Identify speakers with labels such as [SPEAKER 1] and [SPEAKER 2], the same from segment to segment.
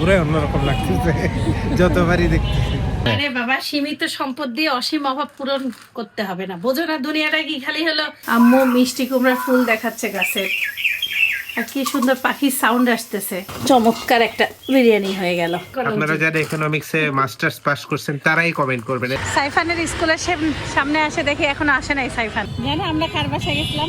[SPEAKER 1] পুরাই অন্যরকম লাগতেছে যতবারই দেখতেছি
[SPEAKER 2] আরে বাবা সীমিত সম্পদ দিয়ে অসীম অভাব পূরণ করতে হবে না। বোঝো না দুনিয়াটা কি খালি হলো? আম্মু মিষ্টি কুমড়ার ফুল দেখাচ্ছে গাছের আর কি সুন্দর পাখির সাউন্ড আসতেছে। চমৎকার একটা বিরিয়ানি হয়ে গেল।
[SPEAKER 1] আপনারা যারা ইকোনমিক্সে মাস্টার্স পাস করছেন তারাই কমেন্ট করবেন।
[SPEAKER 2] সাইফানের স্কুলের সামনে আসে দেখি এখনও আসে নাই সাইফান। জানো আমরা কার বাসায় গেছিলাম?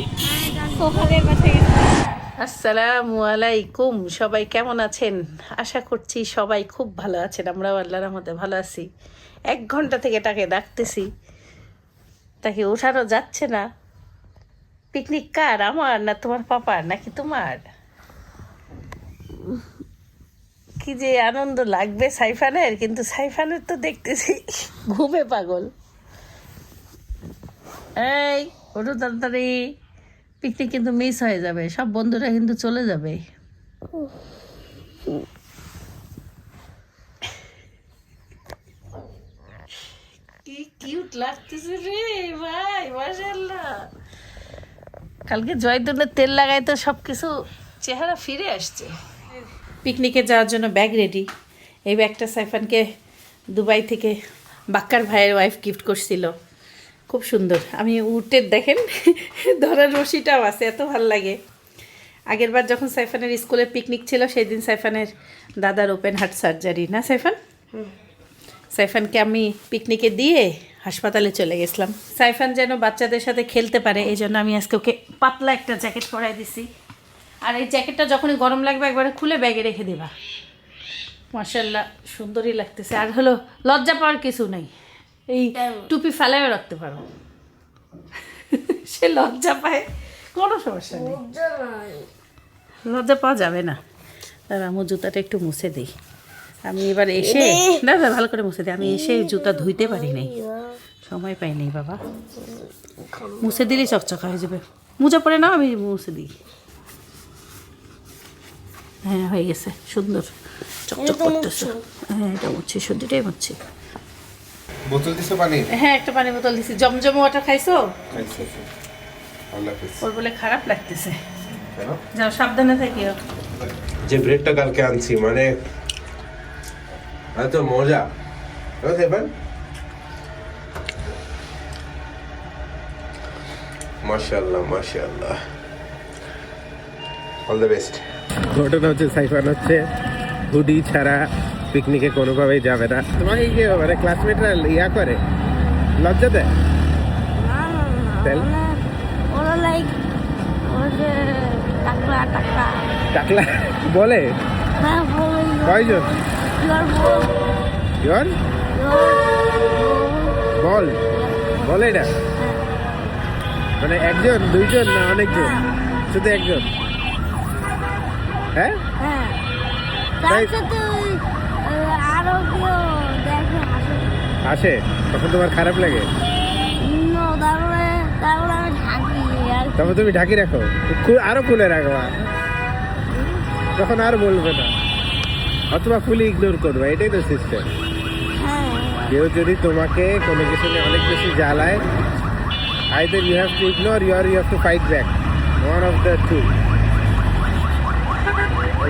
[SPEAKER 2] সোহাদের বাসায় গেছিলাম। আসসালামু আলাইকুম, সবাই কেমন আছেন? আশা করছি সবাই খুব ভালো আছেন, আমরাও আল্লাহর রহমতে ভালো আছি। এক ঘণ্টা থেকে তাকে ডাকতেছি। তাকে ওঠানো যাচ্ছে না। পিকনিক কার, আমার না তোমার পাপার, নাকি তোমার? কি যে আনন্দ লাগবে সাইফানের, কিন্তু সাইফানের তো দেখতেছি ঘুমে পাগল। এই, ওঠো তাড়াতাড়ি। পিকনিক কিন্তু মিস হয়ে যাবে। সব বন্ধুরা কিন্তু চলে যাবে। কি কিউট লাগতেছে রে ভাই মাশাআল্লাহ। কালকে তেল লাগাই তো সব কিছু চেহারা ফিরে আসছে। পিকনিকে যাওয়ার জন্য ব্যাগ রেডি এই ব্যাগটা সাইফানকে দুবাই থেকে বাক্কার ভাইয়ের ওয়াইফ গিফট করছিল। খুব সুন্দর। আমি উঠে দেখেন ধরার রশিটাও আছে এত ভালো লাগে। আগেরবার যখন সাইফানের স্কুলে পিকনিক ছিল সেই দিন সাইফানের দাদার ওপেন হার্ট সার্জারি না সাইফান? সাইফানকে আমি পিকনিকে দিয়ে হাসপাতালে চলে গেছিলাম। সাইফান যেন বাচ্চাদের সাথে খেলতে পারে এই জন্য আমি আজকে ওকে পাতলা একটা জ্যাকেট পরাই দিছি। আর এই জ্যাকেটটা যখনই গরম লাগবে একবারে খুলে ব্যাগে রেখে দেবা। মার্শাল্লাহ সুন্দরই লাগতেছে। আর হলো লজ্জা পাওয়ার কিছু নেই। এই টুপি ফেলাইও রাখতে পারো। সে লজ্জা পায়। কোনো সমস্যা নেই। লজ্জা পাওয়া যাবে না। দাদা আমার জুতাটা একটু মুছে দিই। আমি এবার এসে দাদা ভালো করে মুছে দিই আমি এসে জুতা ধুইতে পারি নাই। সময় পাই নাই বাবা। মুছে দিলেই চকচকা হয়ে যাবে। মোজা পরে না আমি মুছে দিই। হ্যাঁ হয়ে গেছে। সুন্দর। চকচক করতেছে। হ্যাঁ এটা মুচ্ছি শুধুটাই মুচ্ছি
[SPEAKER 1] বোতল দিছো পানি?
[SPEAKER 2] হ্যাঁ একটা পানি বোতল দিছি। জমজম ওয়াটার খাইছো?
[SPEAKER 1] হাফেজ।
[SPEAKER 2] ওর বলে খারাপ লাগতেছে। যাও সাবধানে থাকিও।
[SPEAKER 1] যে ব্রেডটা কালকে আনছি মানে এত মজা। এবার মাশাআল্লাহ মাশাআল্লাহ। অল দ্য বেস্ট ঘটনা হচ্ছে সাইফান হচ্ছে হুডি ছাড়া পিকনিকে কোনোভাবেই যাবে না। তোমাকে কি মানে ক্লাসমেটরা ইয়া করে? লজ্জা দেয়?
[SPEAKER 3] ওরা লাইক টাকলা টাকলা।
[SPEAKER 1] টাকলা? বলে?
[SPEAKER 3] হ্যাঁ
[SPEAKER 1] কয়জন? ইয়ন বল। বলে? এটা মানে একজন দুইজন না অনেকজন? শুধু একজন? হ্যাঁ?
[SPEAKER 3] হ্যাঁ।
[SPEAKER 1] আসে। তখন তোমার খারাপ লাগে? তখন তুমি ঢাকি রাখো। আরও খুলে রাখো তখন আর বলবে না। অথবা ফুলি ইগনোর করবে এটাই তো সিস্টেম
[SPEAKER 3] হ্যাঁ।
[SPEAKER 1] কেউ যদি তোমাকে কোনো কিছু নিয়ে অনেক বেশি জ্বালায় either you have to ignore your you have to fight back one of the two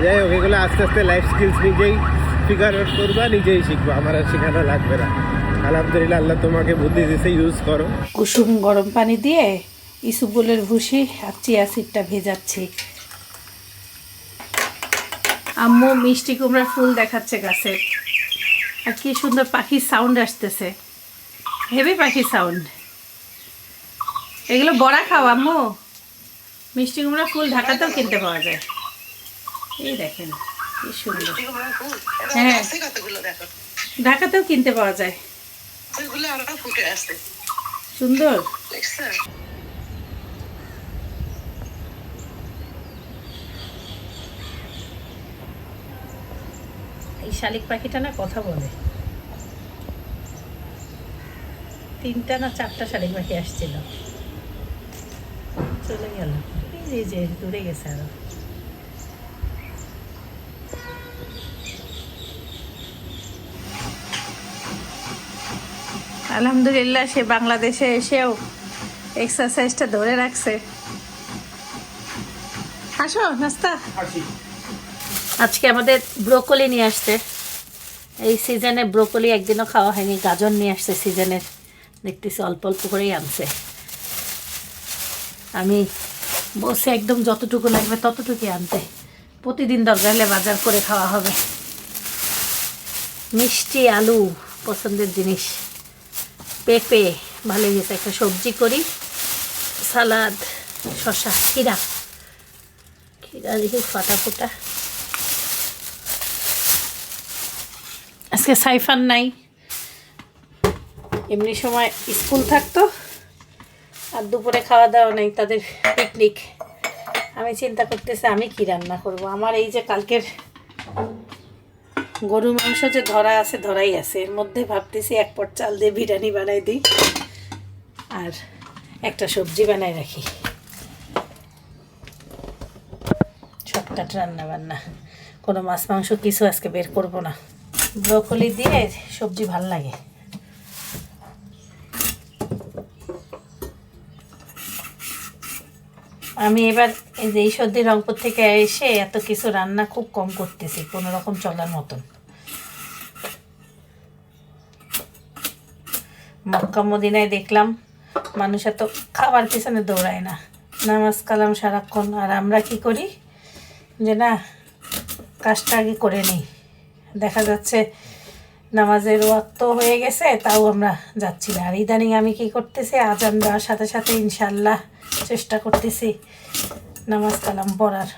[SPEAKER 1] যাই হোক এগুলো আস্তে আস্তে লাইফ স্কিলস নিজেই ফিগার আউট করবা নিজেই শিখবা, আমার আর শেখানো লাগবে না। আলহামদুলিল্লাহ, আল্লাহ তোমাকে বুদ্ধি দিতে ইউজ করো।
[SPEAKER 2] কুসুম গরম পানি দিয়ে ইসুবুলের ভুসি আর চিয়া সিডটা ভেজাচ্ছি। আম্মু মিষ্টি কুমড়ার ফুল দেখাচ্ছে গাছের আর কি সুন্দর পাখির সাউন্ড আসতেছে। হেভি পাখির সাউন্ড এগুলো বড়া খাও আম্মু। মিষ্টি কুমড়া ফুল ঢাকাতেও কিনতে পাওয়া যায়। এই দেখেন। কি সুন্দর। হ্যাঁ। ঢাকাতেও কিনতে পাওয়া যায়। সুন্দর। এই শালিক পাখিটা না কথা বলে। তিনটা না চারটা শালিক পাখি আসছিল। চলে গেল। এই যে- যে দূরে গেছে আরও। আলহামদুলিল্লাহ সে বাংলাদেশে এসেও এক্সারসাইজটা ধরে রাখছে। আসো নাস্তা। আজকে আমাদের ব্রোকলি নিয়ে আসছে। এই সিজনে ব্রোকলি একদিনও খাওয়া হয়নি গাজর নিয়ে আসছে সিজনের দেখতেছি অল্প অল্প করেই আনছে। আমি বসে একদম যতটুকু লাগবে ততটুকুই আনতে। প্রতিদিন দরকার হলে বাজার করে খাওয়া হবে। মিষ্টি আলু পছন্দের জিনিস। পেঁপে ভালোই গেছে একটা সবজি করি, সালাদ শশা খিরা। খিরা দেখি ফাটা ফুটা আজকে সাইফান নাই। এমনি সময় স্কুল থাকতো, আর দুপুরে খাওয়া দাওয়া নেই, তাদের পিকনিক আমি চিন্তা করতেছি, আমি কি রান্না করব? আমার এই যে কালকের গরু মাংস যে ধরা আছে, ধরাই আছে। এর মধ্যে ভাবতেছি এক পট চাল দিয়ে বিরিয়ানি বানাই দিই আর একটা সবজি বানাই রাখি। শর্টকাট রান্না বান্না কোনো মাছ মাংস কিছু আজকে বের করব না। ব্রোকলি দিয়ে সবজি ভালো লাগে। আমি এবার এই যে ঈশ্বরদী রংপুর থেকে এসে এত কিছু রান্না খুব কম করতেছি, কোনো রকম চলার মতন। মক্কা মদিনায় দেখলাম, মানুষ এত খাবার পিছনে দৌড়ায় না। নামাজ কালাম সারাক্ষণ। আর আমরা কি করি? যে না, কাজটা আগে করে নিই। দেখা যাচ্ছে নামাজের ওয়াক্ত হয়ে গেছে, তাও আমরা যাচ্ছি না। আর ইদানিং আমি কি করতেছি? আজান দেওয়ার সাথে সাথে ইনশাল্লাহ চেষ্টা করতেছি নামাজ কালাম পড়ার।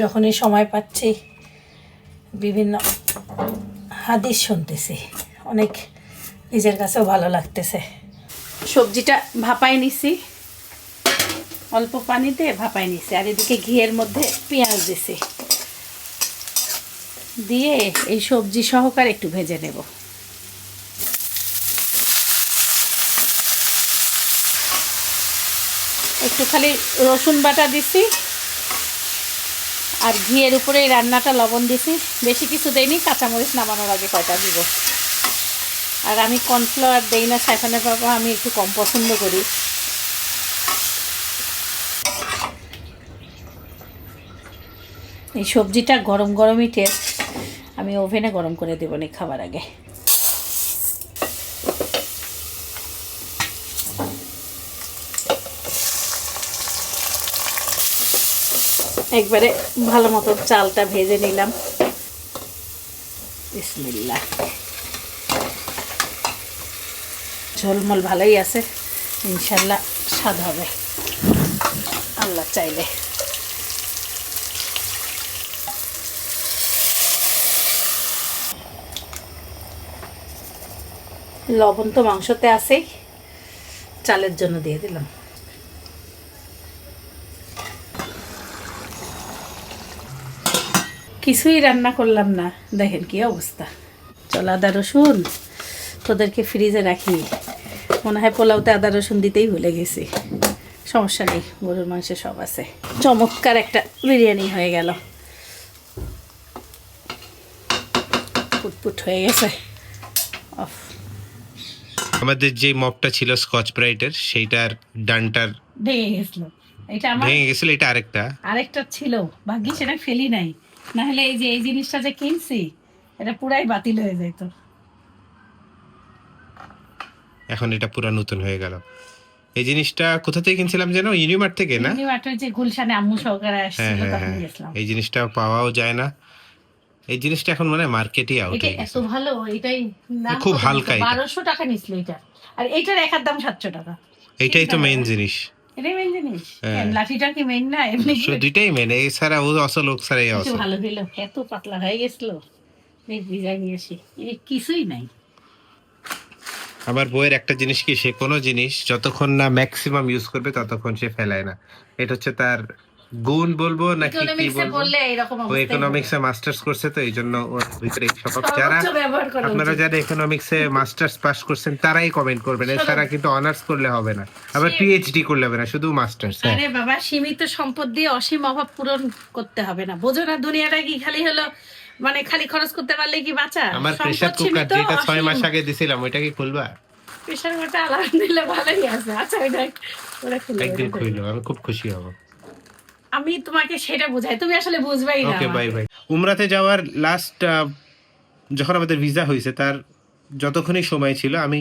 [SPEAKER 2] যখনই সময় পাচ্ছি, বিভিন্ন হাদিস শুনতেছি। অনেক নিজের কাছেও ভালো লাগতেছে। সবজিটা ভাপাই নিছি। অল্প পানিতে ভাপাই নিছি। আর এদিকে ঘিয়ের মধ্যে পেঁয়াজ দিছি। দিয়ে এই সবজি সহকারে একটু ভেজে নেব। একটু খালি রসুন বাটা দিছি। আর ঘিয়ের উপরে এই রান্নাটা লবণ দিছি বেশি কিছু দেয়নি কাঁচামরিচ নামানোর আগে কয়টা দিব। আর আমি কর্নফ্লাওয়ার দেই না, সাইফানের বাবা, আমি একটু কম পছন্দ করি। এই সবজিটা গরম গরমই টেস্ট আমি ওভেনে গরম করে দেবো নি খাবার আগে। একবারে ভালো মতো চালটা ভেজে নিলাম। বিসমিল্লা ঝোলমল ভালোই আছে, ইনশাল্লাহ স্বাদ হবে। আল্লাহ চাইলে। লবণ তো মাংসতে আছেই, চালের জন্য দিয়ে দিলাম। কিছুই রান্না করলাম না। দেখেন কি অবস্থা। চল আদা রসুন তোদেরকে ফ্রিজে রাখি। মনে হয় পোলাওতে আদা রসুন দিতেই ভুলে গেছি। সমস্যা নেই গরুর মাংসে সব আছে। চমৎকার একটা বিরিয়ানি হয়ে গেল। পুটপুট হয়ে গেছে। অফ।
[SPEAKER 1] আমাদের যে মপটা ছিল স্কচ ব্রাইটের সেইটার ডানটার
[SPEAKER 2] ভেঙে গেছিল। এটা আমার
[SPEAKER 1] ভেঙে গেছিল এটা আরেকটা।
[SPEAKER 2] আরেকটা ছিল। ভাগ্যি সেটা ফেলি নাই। না হলে এই যে এই জিনিসটা যে কিনছি এটা পুরাই বাতিল হয়ে যেত
[SPEAKER 1] এখন এটা পুরো নতুন হয়ে গেল। এই জিনিসটা কোথা থেকে কিনছিলাম যেন? ইউনিমার্ট থেকে না?
[SPEAKER 2] নিউমার্টের যে গুলশানে আম্মু সহকারে
[SPEAKER 1] হ্যাঁ
[SPEAKER 2] আসছিল
[SPEAKER 1] হ্যাঁ
[SPEAKER 2] তখন
[SPEAKER 1] হ্যাঁ।
[SPEAKER 2] গেছিলাম।
[SPEAKER 1] এই জিনিসটা পাওয়াও যায় না। এই জিনিসটা এখন মানে মার্কেটই আউট
[SPEAKER 2] এটা এত ভালো এটাই দাম
[SPEAKER 1] খুব হালকা
[SPEAKER 2] নিতো?
[SPEAKER 1] এটা।
[SPEAKER 2] বারোশো টাকা নিছিল এটা। আর এইটার একার দাম সাতশো টাকা।
[SPEAKER 1] এইটাই তো মেইন। জিনিস।
[SPEAKER 2] এটাই মেন জিনিস।
[SPEAKER 1] হ্যাঁ।
[SPEAKER 2] লাঠিটা কি মেন না এমনি?
[SPEAKER 1] দুইটাই মেন এছাড়া ও অসল ও ছাড়া এই অসল।
[SPEAKER 2] ভালো দিল এত পাতলা হয়ে গেছিল। নিয়েছি কিছুই নাই।
[SPEAKER 1] আমার বইয়ের একটা জিনিস কি সে কোনো জিনিস যতক্ষণ না ম্যাক্সিমাম ইউজ করবে ততক্ষণ সে ফেলায় না। এটা হচ্ছে তার গুণ বলব নাকি কি
[SPEAKER 2] ইকোনমিক্সে
[SPEAKER 1] বলব? ও ইকোনমিক্সে মাস্টার্স করছে তো এই জন্য ওর ভিতরে সকল যারা আপনারা। যারা ইকোনমিক্সে মাস্টার্স পাস করছেন তারাই কমেন্ট করবেন। এছাড়া কিন্তু অনার্স করলে হবে না। আবার পিএইচডি করলে হবে না শুধু মাস্টার্স হ্যাঁ।
[SPEAKER 2] আরে বাবা সীমিত সম্পদ দিয়ে অসীম অভাব পূরণ করতে হবে না। বোঝো না দুনিয়াটা কি খালি হলো মানে খালি খরচ করতে পারলে কি বাঁচা?
[SPEAKER 1] আমার প্রেসার কুকার যেটা ছয় মাস আগে দিছিলাম ওইটা কি খুলবা?
[SPEAKER 2] প্রেসার কুকারটা আলহামদুলিল্লাহ ভালোই আছে। আচ্ছা ওইটা ওরা খুলে
[SPEAKER 1] একদিন
[SPEAKER 2] ওটা
[SPEAKER 1] খুললো আমি খুব খুশি হব।
[SPEAKER 2] আমি তোমাকে সেটা বোঝাই। তুমি আসলে বুঝবাই না
[SPEAKER 1] ওকে বাই বাই উমরাতে যাওয়ার লাস্ট যখন আমাদের ভিসা হয়েছে তার যতক্ষণই সময় ছিল আমি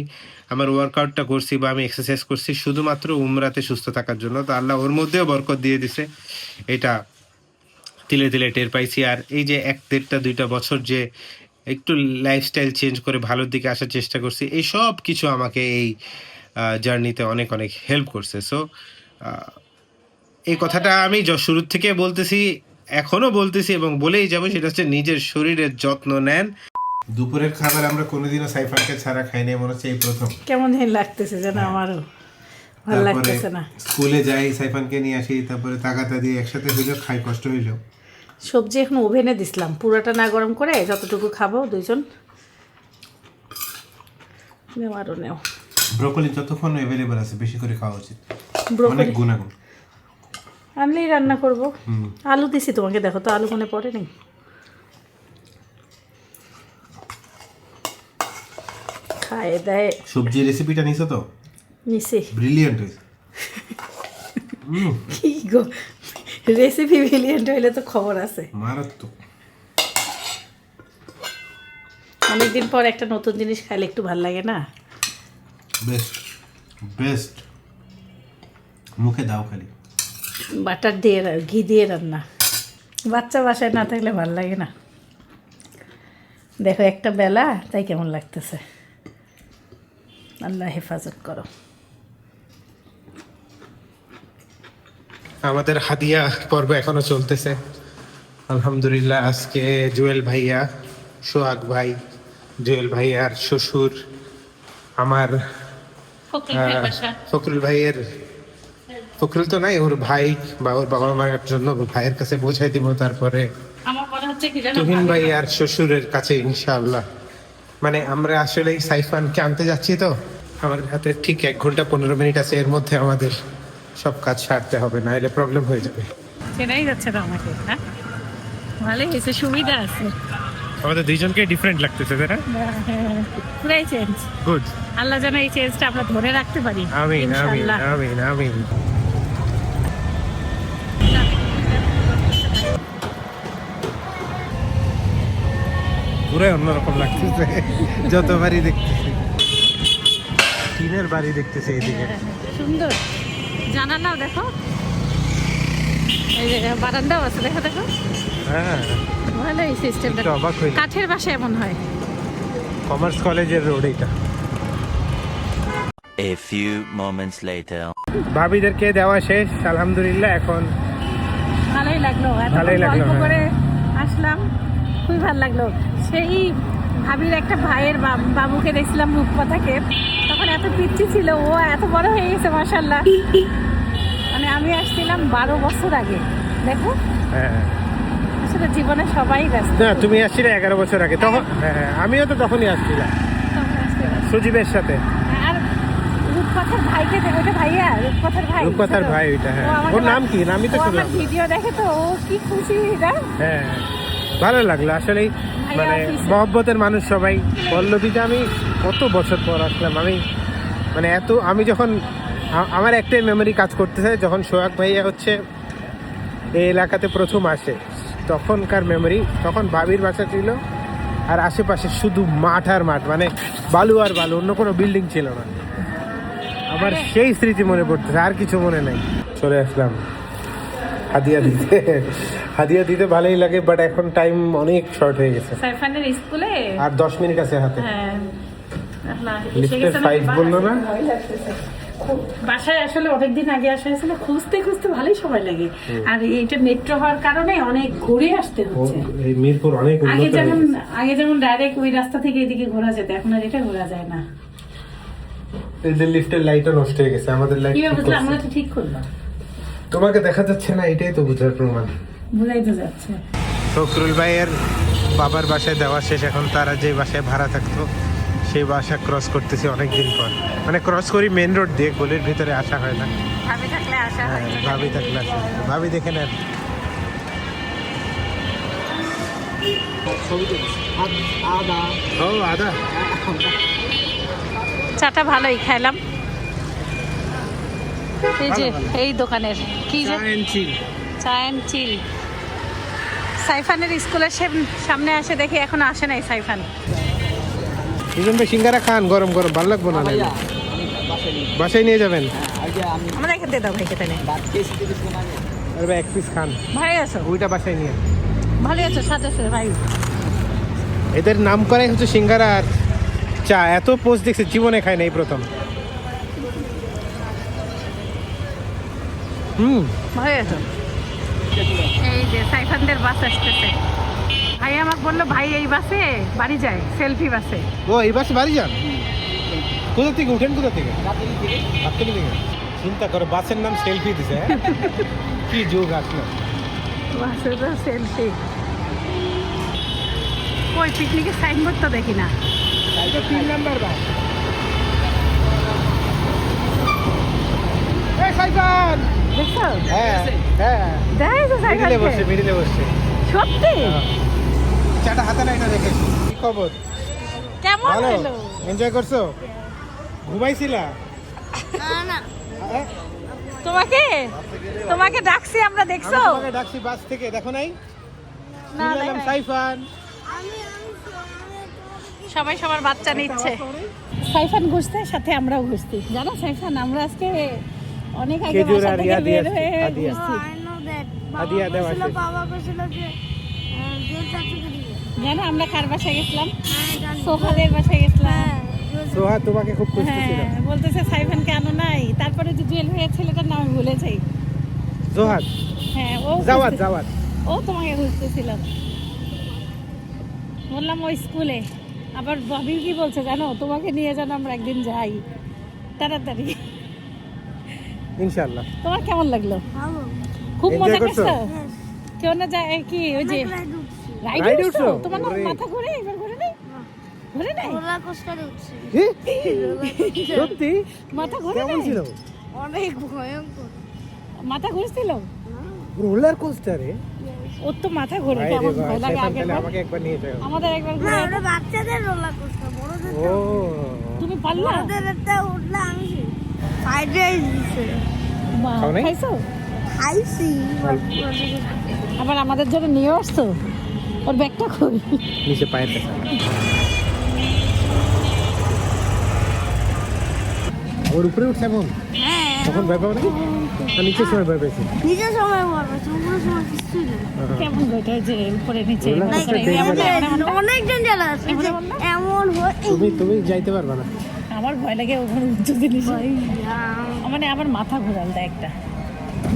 [SPEAKER 1] আমার ওয়ার্কআউটটা করছি বা আমি এক্সারসাইজ করছি শুধুমাত্র উমরাতে সুস্থ থাকার জন্য। তো আল্লাহ ওর মধ্যেও বরকত দিয়ে দিছে। এটা তিলে তিলে টের পাইছি। আর এই যে এক দেড়টা দুইটা বছর যে একটু লাইফস্টাইল চেঞ্জ করে ভালোর দিকে আসার চেষ্টা করছি এই সব কিছু আমাকে এই জার্নিতে অনেক অনেক হেল্প করছে। সো এই কথাটা আমি য- শুরুর থেকে বলতেছি এখনও বলতেছি এবং বলেই যাব সেটা হচ্ছে নিজের শরীরের যত্ন নেন। দুপুরের খাবার আমরা কোনোদিনও সাইফানকে ছাড়া খাইনি মনে হচ্ছে এই প্রথম।
[SPEAKER 2] কেমন লাগতেছে যেন আমারও। ভালো লাগতেছে না।
[SPEAKER 1] স্কুলে যাই সাইফানকে নিয়ে আসি তারপরে তাকাতা দিয়ে একসাথে হইলেও খাই কষ্ট হইল
[SPEAKER 2] সবজি এখন ওভেনে দিছিলাম পুরোটা না গরম করে যতটুকু খাব দুইজন। নেও আরও নেও।
[SPEAKER 1] ব্রোকলি যতক্ষণ অ্যাভেলেবল আছে বেশি করে খাওয়া উচিত। অনেক গুণাগুণ।
[SPEAKER 2] আনলেই রান্না করব। আলু দিছি তোমাকে দেখো তো আলু মনে পড়ে নি খায় দেয়।
[SPEAKER 1] সবজি রেসিপিটা নিছো তো?
[SPEAKER 2] নিছি।
[SPEAKER 1] ব্রিলিয়ান্ট
[SPEAKER 2] কি গো রেসিপি ভিলিয়েন্ট হইলে তো খবর আছে।
[SPEAKER 1] মারাত্মক।
[SPEAKER 2] অনেকদিন পর একটা নতুন জিনিস খাইলে একটু ভালো লাগে না?
[SPEAKER 1] বেস্ট বেস্ট মুখে দাও খালি।
[SPEAKER 2] বাটার দিয়ে ঘি দিয়ে রান্না। বাচ্চা বাসায় না থাকলে ভালো লাগে না। দেখো একটা বেলা তাই কেমন লাগতেছে। আল্লাহ হেফাজত করো।
[SPEAKER 1] আমাদের হাদিয়া পর্ব এখনও চলতেছে। আলহামদুলিল্লাহ আজকে জুয়েল ভাইয়া সোহাগ ভাই জুয়েল ভাইয়ার শ্বশুর আমার আহ, ফখরুল ভাইয়ের ফখরুল তো নাই ওর ভাই বা ওর বাবা মায়ের জন্য ওর ভাইয়ের কাছে পৌঁছাই দিব তারপরে।
[SPEAKER 2] আমার মনে হচ্ছে কি জানো
[SPEAKER 1] তুহিন ভাই? আর শ্বশুরের কাছে ইনশাআল্লাহ। মানে আমরা আসলে এই সাইফানকে আনতে যাচ্ছি তো আমার হাতে ঠিক এক ঘণ্টা পনেরো মিনিট আছে এর মধ্যে আমাদের সব কাজ সারতে হবে না এলে প্রবলেম হয়ে যাবে।
[SPEAKER 2] চেনাই যাচ্ছে না আমাকে হ্যাঁ? ভালোই হয়েছে সুবিধা আছে।
[SPEAKER 1] আমাদের দুইজনকে ডিফারেন্ট লাগতেছে তাই না?
[SPEAKER 2] হ্যাঁ, পুরাই চেঞ্জ
[SPEAKER 1] গুড
[SPEAKER 2] আল্লাহ যেন এই চেঞ্জটা আমরা ধরে রাখতে পারি
[SPEAKER 1] আমিন আমিন। আমিন আমিন। পুরাই অন্যরকম লাগতেছে। যত বাড়ি দেখতেছি। টিনের বাড়ি দেখতেছে এদিকে
[SPEAKER 2] সুন্দর। জানালাও দেখো। এই যে বারান্দাও আছে দেখো দেখো।
[SPEAKER 1] হ্যাঁ।
[SPEAKER 2] ভালো এই সিস্টেমটা
[SPEAKER 1] অবাক হইলাম।
[SPEAKER 2] কাঠের বাসা এমন হয়।
[SPEAKER 1] কমার্স কলেজের রোড এটা
[SPEAKER 4] A few moments later.
[SPEAKER 1] ভাবিদেরকে দেওয়া শেষ আলহামদুলিল্লাহ এখন
[SPEAKER 2] ভালোই লাগল।
[SPEAKER 1] ভালোই লাগল, হ্যাঁ।
[SPEAKER 2] করে আসলাম। খুবই ভালো লাগল। সেই ভাবির একটা ভাইয়ের বাবুকে দেখছিলাম রূপকথাকে। তখন এত পিচ্ছি ছিল ও এত বড় হয়ে গেছে মাসাল্লাহ মানে আমি আসছিলাম বারো বছর আগে। দেখো।
[SPEAKER 1] হ্যাঁ
[SPEAKER 2] আসলে জীবনে সবাই ব্যস্ত।
[SPEAKER 1] না তুমি আসছিলে এগারো বছর আগে। তখন হ্যাঁ আমিও তো তখনই আসছিলাম। সুজিবের সাথে।
[SPEAKER 2] আর রূপকথার ভাইকে দেখো ওটা ভাইয়া রূপকথার ভাই।
[SPEAKER 1] রূপকথার ভাই ওইটা, হ্যাঁ। ওর নাম কি? নামই তো শুনলাম
[SPEAKER 2] ভিডিও দেখে তো ও কি খুশি না
[SPEAKER 1] হ্যাঁ। ভালো লাগল।
[SPEAKER 2] ভাইয়া
[SPEAKER 1] মানে মহব্বতের মানুষ সবাই। পল্লবীতে আমি কত বছর পর আসলাম। আমি মানে এত আমি যখন আমার একটাই মেমোরি কাজ করতেছে যখন সোহাগ ভাইয়া হচ্ছে এই এলাকাতে প্রথম আসে তখনকার মেমোরি তখন বাবির বাসা ছিল আর আশেপাশে শুধু মাঠ আর মাঠ মানে বালু আর বালু অন্য কোনো বিল্ডিং ছিল না। আমার সেই স্মৃতি মনে পড়তেছে আর কিছু মনে নাই। চলে আসলাম হাদিয়া দিতে। হাদিয়া দিতে ভালোই লাগে বাট এখন টাইম অনেক শর্ট হয়ে গেছে।
[SPEAKER 2] সাইফানের স্কুলে?
[SPEAKER 1] আর দশ মিনিট আছে হাতে।
[SPEAKER 2] হ্যাঁ। এসে
[SPEAKER 1] লিফটের
[SPEAKER 2] গেছে না,
[SPEAKER 1] ফাইভ বলল না?
[SPEAKER 2] বাসায় আসলে অনেকদিন আগে আসা হয়েছিল খুঁজতে খুঁজতে ভালোই সময় লাগে। আর এইটা মেট্রো হওয়ার কারণে অনেক ঘুরে আসতে হচ্ছে।
[SPEAKER 1] এই মিরপুর অনেক
[SPEAKER 2] আগে
[SPEAKER 1] উন্নত হয়ে
[SPEAKER 2] যেমন আগে যেমন ডাইরেক্ট ওই রাস্তা থেকে এদিকে ঘোরা যেত এখন আর এটা ঘোরা যায় না।
[SPEAKER 1] এই যে লিফটের লাইটও নষ্ট হয়ে গেছে আমাদের লাইট
[SPEAKER 2] কীভাবে বুঝলে আমরা তো ঠিক করলাম।
[SPEAKER 1] তোমাকে দেখা যাচ্ছে না এটাই তো বুঝার প্রমাণ।
[SPEAKER 2] বোঝাই তো যাচ্ছে।
[SPEAKER 1] ফখরুল ভাইয়ের বাবার বাসায় দেওয়া শেষ এখন তারা যে বাসায় ভাড়া থাকতো সেই বাসা ক্রস করতেছি অনেকদিন পর। মানে ক্রস করি মেন রোড দিয়ে গলির ভিতরে আসা হয় না।
[SPEAKER 2] ভাবে থাকলে আসা
[SPEAKER 1] হ্যাঁ, ভাবি থাকলে আসে। ভাবি দেখে নেন। ও আদা।
[SPEAKER 2] চাটা ভালোই খাইলাম। এই যে এই দোকানের কি যে?
[SPEAKER 1] চা
[SPEAKER 2] চায়ন চিল সাইফানের স্কুলের সাম- সামনে আসে দেখি এখন আসে নাই সাইফান।
[SPEAKER 1] দুজন ভাই সিঙ্গারা খান গরম গরম ভালো লাগবো না। বাসায় নিয়ে যাবেন?
[SPEAKER 2] আমাদের এখান থেকে দাও ভাই খেতে
[SPEAKER 1] আরে ভাই এক পিস খান।
[SPEAKER 2] ভাই আছো?
[SPEAKER 1] ওইটা বাসায় নিয়ে।
[SPEAKER 2] ভালো আছো ভাই?
[SPEAKER 1] এদের নাম করাই হচ্ছে সিঙ্গারা আর চা। এত পোস্ট দেখছি জীবনে খায় নাই প্রথম। হুম।
[SPEAKER 2] ভালো আছো? এই যে সাইফানদের বাস আসতেছে। ভাই আমাকে বলল ভাই এই বাসে বাড়ি যায় সেলফি বাসে।
[SPEAKER 1] ও এই বাসে বাড়ি যান? কোথা থেকে উঠেন? কোথা থেকে? গাবতলী থেকে। চিন্তা করো বাসের নাম সেলফি দিছে হ্যাঁ? কি যোগ আসলো।
[SPEAKER 2] বাসে তো সেলফি। ওই পিকনিকের সাইনবোর্ড তো দেখি না।
[SPEAKER 1] তিন নাম্বার বাস। এই সাইফান!
[SPEAKER 2] দেখছ?
[SPEAKER 1] হ্যাঁ হ্যাঁ।
[SPEAKER 2] দেখছ
[SPEAKER 1] মিডিলে বসে মিডিলে বসে
[SPEAKER 2] সত্যি?
[SPEAKER 1] চাটা হাতে নাই না দেখেছি কি খবর?
[SPEAKER 2] কেমন হলো?
[SPEAKER 1] এনজয় করছ? ঘুমাইছিলা?
[SPEAKER 3] না না।
[SPEAKER 1] হ্যাঁ?
[SPEAKER 2] তোমাকে? তোমাকে ডাকছি আমরা দেখছ?
[SPEAKER 1] তোমাকে ডাকছি বাস থেকে দেখো নাই?
[SPEAKER 2] না
[SPEAKER 1] চলে সাইফান
[SPEAKER 3] আমি আমি
[SPEAKER 2] সবাই সবার বাচ্চা নিচ্ছে। সাইফান ঘুরতে সাথে আমরাও ঘুরছি। জানো সাইফান আমরা আজকে অনেক আগে
[SPEAKER 1] খেজুর আর ইয়া দিয়ে
[SPEAKER 2] হয়ে
[SPEAKER 1] আদিয়া। আদিয়া দেওয়া
[SPEAKER 3] ছিল
[SPEAKER 1] আছে।
[SPEAKER 3] বাবা বলেছিল যে
[SPEAKER 2] জানো আমরা কার বাসায় গেছিলাম?
[SPEAKER 3] হ্যাঁ
[SPEAKER 2] সোহাদের বাসায় গেছিলাম।
[SPEAKER 3] হ্যাঁ
[SPEAKER 1] সোহা তোমাকে খুব খুঁজতেছিল
[SPEAKER 2] হ্যাঁ বলতেছে সাইফানকে আনো নাই। তারপরে যে জুয়েল ভাইয়ের ছেলেটার নাম ভুলে যাই।
[SPEAKER 1] জোহাদ
[SPEAKER 2] হ্যাঁ ও
[SPEAKER 1] জাওয়াত
[SPEAKER 2] ও তোমাকে খুঁজতেছিল। বললাম ওই স্কুলে। আবার ভাবি কি বলছে জানো? তোমাকে নিয়ে যেন আমরা একদিন যাই। তাড়াতাড়ি।
[SPEAKER 1] ইনশাআল্লাহ।
[SPEAKER 2] তোমার কেমন লাগল? খুব মজা
[SPEAKER 1] করছ?
[SPEAKER 2] কেউ না যায় কি ওই যে। রাইডে উঠছো? তোমার না মাথা ঘুরে? এবার ঘুরে নাই? ঘুরে নাই?
[SPEAKER 3] Coaster এ উঠছি।
[SPEAKER 1] সত্যি?
[SPEAKER 2] মাথা ঘুরে
[SPEAKER 1] কেমন ছিল?
[SPEAKER 3] অনেক ভয়ঙ্কর।
[SPEAKER 2] মাথা ঘুরছিল?
[SPEAKER 1] রোলার কোস্টারে
[SPEAKER 2] ওর তো মাথা ঘুরে কেমন ভয় লাগে আগে
[SPEAKER 1] আমাকে একবার নিয়ে যাও।
[SPEAKER 2] আমাদের একবার ঘুরে
[SPEAKER 3] ওটা বাচ্চাদের রোলার কোস্টার বড়দের
[SPEAKER 1] ও।
[SPEAKER 2] তুমি পারলা?
[SPEAKER 3] বড়দের একটা উঠলে আমি ফ্রাইড রাইস দিছে।
[SPEAKER 1] খাও নাই?
[SPEAKER 2] খাইছো?
[SPEAKER 3] খাইছি
[SPEAKER 2] আবার আমাদের জন্য নিয়ে আসছো? ওর ব্যাগটা খুব
[SPEAKER 1] নিচে পায়ের কাছে। ওর উপরে উঠছে এমন
[SPEAKER 3] হ্যাঁ।
[SPEAKER 1] তখন ভয় পাবো নাকি? আর নিচের সময় ভয় পেয়েছি
[SPEAKER 3] নিজের সময় কিছুই
[SPEAKER 2] কেমন বইটা যে উপরে নিচে?
[SPEAKER 3] অনেক ডেঞ্জারাস এমন হয়
[SPEAKER 1] তুমি তুমি যাইতে পারবা না।
[SPEAKER 2] আমার ভয় লাগে ওখানে উঁচু জিনিস। মানে আমার মাথা ঘোরাল দেয় একটা।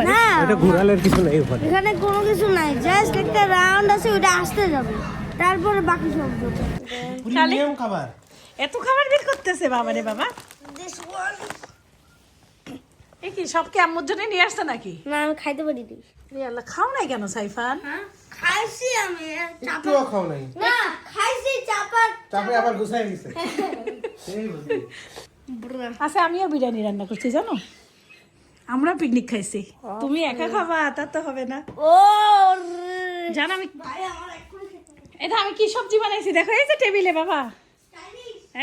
[SPEAKER 3] না।
[SPEAKER 1] এটা ঘোরালের কিছু নাই ওখানে।
[SPEAKER 3] এখানে কোনো কিছু নাই জাস্ট একটা রাউন্ড আছে ওটা আসতে যাবে। তারপরে বাকি সব যাবে।
[SPEAKER 1] নিয়ম খাবার।
[SPEAKER 2] এত খাবার বের করতেছে বাবা। রে বাবা এ কি সব কি আম্মুর জন্য নিয়ে আসছে নাকি?
[SPEAKER 3] না আমি খাইতে পারি নি।
[SPEAKER 2] আল্লাহ খাও নাই কেন সাইফান?
[SPEAKER 3] খাইছি আমি চাপা
[SPEAKER 1] একটুও খাও নাই।
[SPEAKER 3] না খাইছি চাপা
[SPEAKER 1] তারপরে আবার গুছাই গেছে
[SPEAKER 2] আচ্ছা আমিও বিরিয়ানি রান্না করছি জানো? আমরা পিকনিক খাইছি। তুমি একা খাবা তা তো হবে না।
[SPEAKER 3] ও
[SPEAKER 2] জানো আমি। এটা আমি কি সবজি বানাইছি? দেখো এই যে টেবিলে বাবা।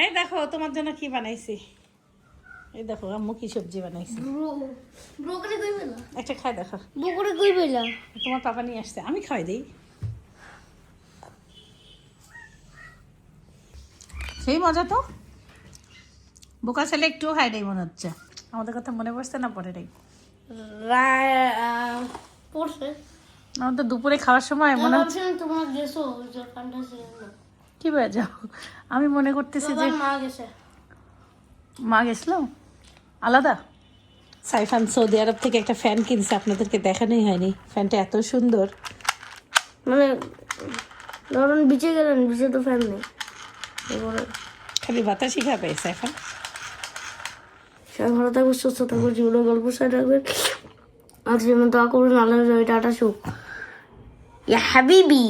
[SPEAKER 2] এই দেখো তোমার জন্য কি বানাইছি? এই দেখো আম্মু কি সবজি বানাইছি?
[SPEAKER 3] ব্রো ব্রোকলি কই পেলা?
[SPEAKER 2] একটা খাই দেখো।
[SPEAKER 3] ব্রোকলি কই পেলা?
[SPEAKER 2] তোমার পাপা নিয়ে আসছে আমি খাওয়াই দিই। সেই মজা তো। বোকা ছেলে একটুও খাই নাই মনে হচ্ছে। আমাদের কথা মনে পড়ছে না পরে নাই।
[SPEAKER 3] পড়ছে।
[SPEAKER 2] আমার তো দুপুরে খাওয়ার সময় মনে হচ্ছে
[SPEAKER 3] তোমার গেছো
[SPEAKER 2] কি যাও আমি মনে করতেছি যে
[SPEAKER 3] মা গেছে।
[SPEAKER 2] মা গেছিল? আলাদা? সাইফান সৌদি আরব থেকে একটা ফ্যান কিনছে আপনাদেরকে দেখানোই হয়নি। ফ্যানটা এত সুন্দর।
[SPEAKER 3] মানে ধরুন বিচে গেলেন বিচে তো ফ্যান নেই।
[SPEAKER 2] খালি বাতাসই খাবে সাইফান।
[SPEAKER 3] সবাই ভালো থাকবে সুস্থ থাকবে জীবনে গল্প সাই রাখবেন। আর যেমন দোয়া করবেন আল্লাহ রবি টাটা সুখ। ইয়া হাবিবি।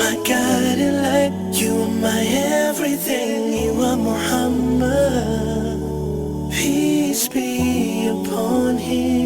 [SPEAKER 5] My guiding light, you my everything. him.